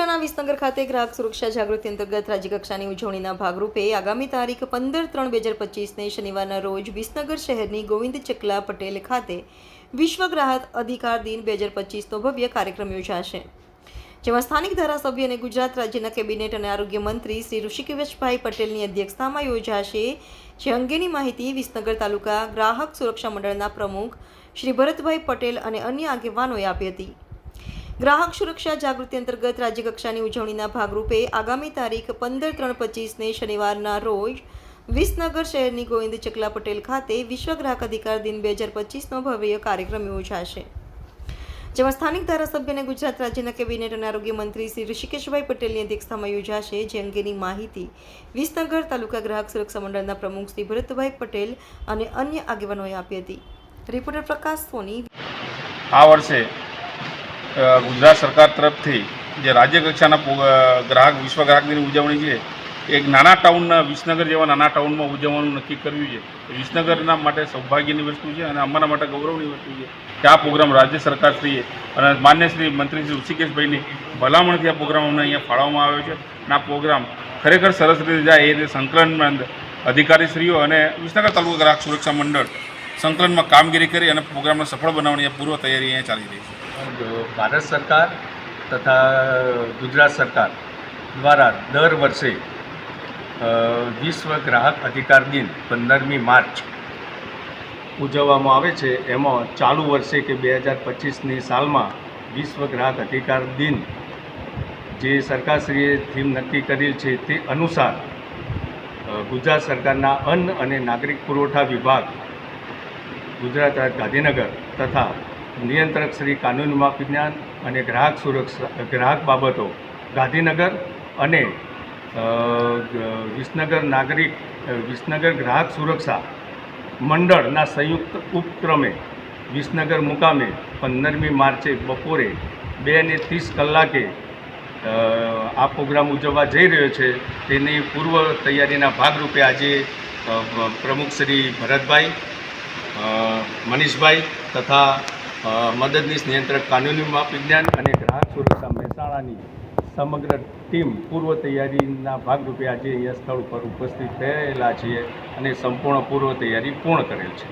જિલ્લાના વિસનગર ખાતે ગ્રાહક સુરક્ષા જાગૃતિ અંતર્ગત રાજ્યકક્ષાની ઉજવણીના ભાગરૂપે આગામી તારીખ પંદર ત્રણ બે હજાર પચીસને શનિવારના રોજ વિસનગર શહેરની ગોવિંદ ચકલા પટેલ ખાતે વિશ્વ ગ્રાહક અધિકાર દિન બે હજાર પચીસનો ભવ્ય કાર્યક્રમ યોજાશે. જેમાં સ્થાનિક ધારાસભ્ય અને ગુજરાત રાજ્યના કેબિનેટ અને આરોગ્ય મંત્રી શ્રી ઋષિકેશભાઈ પટેલની અધ્યક્ષતામાં યોજાશે, જે અંગેની માહિતી વિસનગર તાલુકા ગ્રાહક સુરક્ષા મંડળના પ્રમુખ શ્રી ભરતભાઈ પટેલ અને અન્ય આગેવાનોએ આપી હતી. ગ્રાહક સુરક્ષા જાગૃતિ અંતર્ગત રાજ્યકક્ષાની ઉજવણીના ભાગરૂપે આગામી તારીખ પંદર ત્રણ પચીસને શનિવારના રોજ વિસનગર શહેરની ગોવિંદ ચકલા પટેલ ખાતે વિશ્વ ગ્રાહક અધિકાર દિન બે હજાર પચીસનો ભવ્ય કાર્યક્રમ યોજાશે. જેમાં સ્થાનિક ધારાસભ્ય અને ગુજરાત રાજ્યના કેબિનેટ અને આરોગ્ય મંત્રી શ્રી ઋષિકેશભાઈ પટેલની અધ્યક્ષતામાં યોજાશે, જે અંગેની માહિતી વિસનગર તાલુકા ગ્રાહક સુરક્ષા મંડળના પ્રમુખ શ્રી ભરતભાઈ પટેલ અને અન્ય આગેવાનોએ આપી હતી. રિપોર્ટર પ્રકાશ સોની. આ વર્ષે ગુજરાત સરકાર તરફથી જે રાજ્ય કક્ષાના ગ્રાહક, વિશ્વ ગ્રાહક દિનની ઉજવણી છે, એક નાના ટાઉનના વિસનગર જેવા નાના ટાઉનમાં ઉજવવાનું નક્કી કર્યું છે. વિસનગરના માટે સૌભાગ્યની વસ્તુ છે અને અમારા માટે ગૌરવની વસ્તુ છે કે આ પ્રોગ્રામ રાજ્ય સરકારશ્રીએ અને માન્ય શ્રી મંત્રી શ્રી ઋષિકેશભાઈની ભલામણથી આ પ્રોગ્રામ અમને અહીંયા ફાળવવામાં આવ્યો છે અને આ પ્રોગ્રામ ખરેખર સરસ રીતે જાય એ રીતે સંકલનમાં અંદર અધિકારીશ્રીઓ અને વિસનગર તાલુકા ગ્રાહક સુરક્ષા મંડળ સંકલનમાં કામગીરી કરી અને પ્રોગ્રામને સફળ બનાવવાની પૂર્વ તૈયારી અહીંયા ચાલી રહી છે. ભારત સરકાર તથા ગુજરાત સરકાર દ્વારા દર વર્ષે વિશ્વ ગ્રાહક અધિકાર દિન પંદરમી માર્ચ ઉજવવામાં આવે છે. એમાં ચાલુ વર્ષે કે બે હજાર પચીસની સાલમાં વિશ્વ ગ્રાહક અધિકાર દિન જે સરકારશ્રીએ થીમ નક્કી કરેલ છે તે અનુસાર ગુજરાત સરકારના અન્ન અને નાગરિક પુરવઠા વિભાગ, ગુજરાત ગાંધીનગર તથા નિયંત્રક શ્રી કાનૂન વિજ્ઞાન અને ગ્રાહક સુરક્ષા, ગ્રાહક બાબતો, ગાંધીનગર અને વિસનગર નાગરિક વિસનગર ગ્રાહક સુરક્ષા મંડળના સંયુક્ત ઉપક્રમે વિસનગર મુકામે પંદરમી માર્ચે બપોરે બે ને ત્રીસ કલાકે આ પ્રોગ્રામ ઉજવવા જઈ રહ્યો છે. તેની પૂર્વ તૈયારીના ભાગરૂપે આજે પ્રમુખ શ્રી ભરતભાઈ મનીષભાઈ તથા મદદનીશ નિયંત્રક કાનૂની માપ વિજ્ઞાન અને ગ્રાહક સુરક્ષા મહેસાણાની સમગ્ર ટીમ પૂર્વ તૈયારીના ભાગરૂપે આજે અહીંયા સ્થળ ઉપર ઉપસ્થિત થયેલા છીએ અને સંપૂર્ણ પૂર્વ તૈયારી પૂર્ણ કરેલ છે.